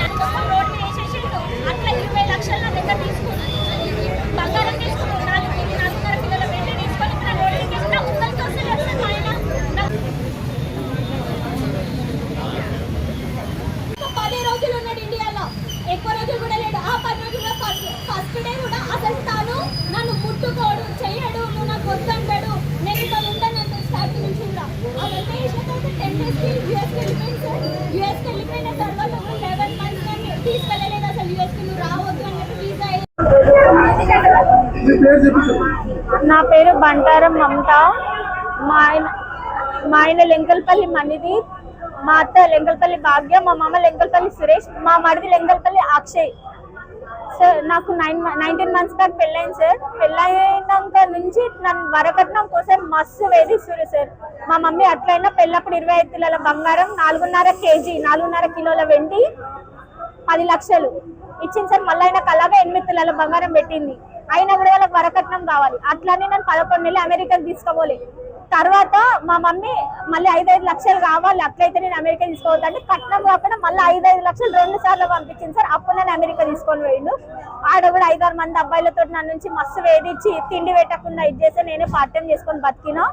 దానికోసం రోడ్డు వేసేసిండు. అట్లా ఇరవై లక్షల దగ్గర తీసుకుని బంగారం తీసుకుని నాలుగు తొమ్మిది నాలుగున్నర కిలోల వెండి తీసుకొని ఇప్పుడు రోడ్డు తీసుకున్న ఉందని అసలు వస్తుంది ఆయన పది రోజులు ఉన్నాడు ఇండియాలో. ఎక్కువ రోజులు కూడా లేడు. ఆ పది రోజుల్లో ఫస్ట్ ఫస్ట్ డే కూడా అసలు తాను నన్ను ముట్టుకోడు చేయడు నువ్వు నాకు వద్దంటాడు. నేను ఇక్కడ ఉండను స్టార్టింగ్ నుంచి కూడా. అవన్నీ టెన్ డేస్కి యూఎస్కి నా పేరు బంటారం మమత. మా ఆయన మా ఆయన లెంకల్పల్లి మణిదీప్ మా అత్త లెంకల్పల్లి భాగ్య మా మామ లెంకల్పల్లి సురేష్ మా మరిది లెంకల్పల్లి అక్షయ్. సార్ నాకు నైన్ నైన్టీన్ మంత్స్ దాకా పెళ్ళైంది సార్. పెళ్ళైనాక నుంచి నన్ను వరకట్నం కోసం మస్తు వేధిస్తున్నారు సార్. మా మమ్మీ అట్లయినా పెళ్ళప్పుడు ఇరవై ఐదు కిలోల బంగారం నాలుగున్నర కేజీ నాలుగున్నర కిలోల వెండి పది లక్షలు ఇచ్చింది సార్. మళ్ళీ ఆయనకు అలాగే ఎనిమిది తులాల బంగారం పెట్టింది. అయినా కూడా వాళ్ళకి వరకట్నం కావాలి. అట్లానే నేను పదకొండు నెలలు అమెరికాకి తీసుకోవాలి తర్వాత మా మమ్మీ మళ్ళీ ఐదు ఐదు లక్షలు కావాలి అట్లయితే నేను అమెరికా తీసుకోవద్దు అంటే కట్నం కాకుండా మళ్ళీ ఐదు ఐదు లక్షలు రెండు సార్లు పంపించింది సార్. అప్పుడు నేను అమెరికా తీసుకొని పోయిండు. ఆడ కూడా ఐదారు మంది అబ్బాయిలతో నా నుంచి మస్తు వేధించి తిండి పెట్టకుండా ఇది చేస్తే నేనే పార్ట్ టైం చేసుకొని బతికినా.